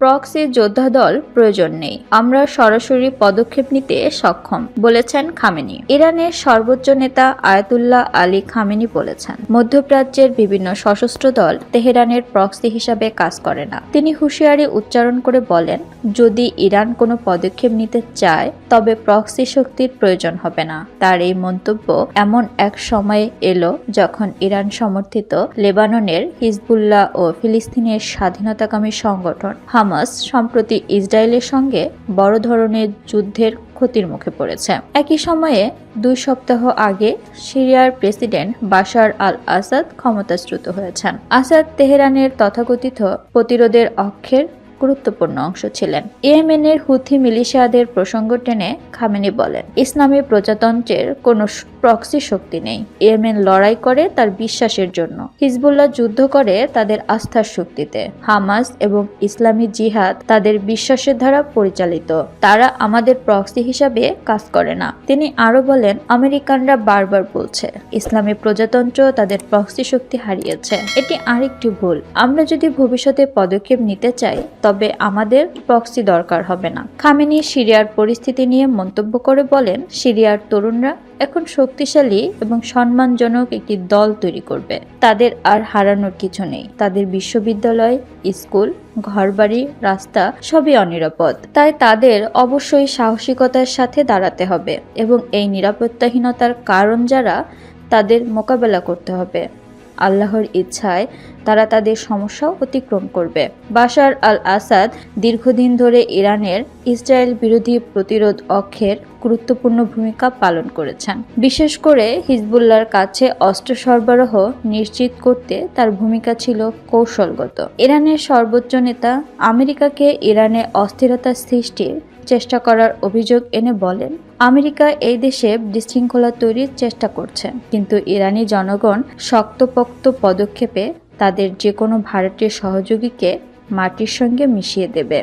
Proxy যোদ্ধা দল প্রয়োজন নেই। আমরা সরাসরি পদক্ষেপ নিতে সক্ষম, বলেছেন খামেনি। ইরানের সর্বোচ্চ নেতা আয়াতুল্লাহ আলী খামেনি বলেছেন, মধ্যপ্রাচ্যের বিভিন্ন সশস্ত্র দল তেহরানের প্রক্সি হিসাবে কাজ করে না। তিনি হুঁশিয়ারি উচ্চারণ করে বলেন, যদি ইরান কোনো পদক্ষেপ নিতে চায়, তবে প্রক্সি শক্তির প্রয়োজন হবে না। তার এই মন্তব্য এমন এক সময়ে এলো যখন ইরান সমর্থিত লেবাননের হিজবুল্লাহ ও ফিলিস্তিনের স্বাধীনতাকামী সংগঠন হামাস সম্প্রতি ইসরায়েলের সঙ্গে বড় ধরনের যুদ্ধের ক্ষতির মুখে পড়েছে। একই সময়ে দুই সপ্তাহ আগে সিরিয়ার প্রেসিডেন্ট বাশার আল আসাদ ক্ষমতাচ্যুত হয়েছেন। আসাদ তেহরানের তথাকথিত প্রতিরোধের অক্ষের গুরুত্বপূর্ণ অংশ ছিলেন। ইয়েমেনের হুথি মিলিশিয়াদের প্রসঙ্গ টেনে খামেনি বলেন, ইসলামী প্রজাতন্ত্রের কোনো প্রক্সি শক্তি নেই। ইয়েমেন লড়াই করে তার বিশ্বাসের জন্য। হিজবুল্লাহ যুদ্ধ করে তাদের আস্থার শক্তিতে। হামাস এবং ইসলামী জিহাদ তাদের বিশ্বাসের দ্বারা পরিচালিত। তারা আমাদের প্রক্সি হিসাবে কাজ করে না। তিনি আরও বলেন, আমেরিকানরা বারবার বলছে, ইসলামী প্রজাতন্ত্র তাদের প্রক্সি শক্তি হারিয়েছে। এটি আরেকটি ভুল। আমরা যদি ভবিষ্যতে পদক্ষেপ নিতে চাই তবে আমাদের প্রক্সি দরকার হবে না। খামেনি সিরিয়ার পরিস্থিতি নিয়ে মন্তব্য করে বলেন, সিরিয়ার তরুণরা এখন শক্তিশালী এবং সম্মানজনক একটি দল তৈরি করবে। তাদের আর হারানোর কিছু নেই। তাদের বিশ্ববিদ্যালয়, স্কুল, ঘরবাড়ি, রাস্তা সবই অনিরাপদ। তাই তাদের অবশ্যই সাহসিকতার সাথে দাঁড়াতে হবে এবং এই নিরাপত্তাহীনতার কারণ যারা, তাদের মোকাবেলা করতে হবে। আল্লাহর ইচ্ছায় তারা তাদের সমস্যাও অতিক্রম করবে। বাশার আল আসাদ দীর্ঘদিন ধরে ইরানের ইসরায়েল বিরোধী প্রতিরোধ অক্ষের গুরুত্বপূর্ণ ভূমিকা পালন করেছেন। বিশেষ করে হিজবুল্লার কাছে অস্ত্র সরবরাহ নিশ্চিত করতে তার ভূমিকা ছিল কৌশলগত। ইরানের সর্বোচ্চ নেতা আমেরিকাকে ইরানে অস্থিরতা সৃষ্টির চেষ্টা করার অভিযোগ এনে বলেন, আমেরিকা এই দেশে বিশৃঙ্খলা তৈরির চেষ্টা করছে, কিন্তু ইরানি জনগণ শক্তপোক্ত পদক্ষেপে তাদের যে কোনো ভারতীয় সহযোগীকে মাটির সঙ্গে মিশিয়ে দেবে।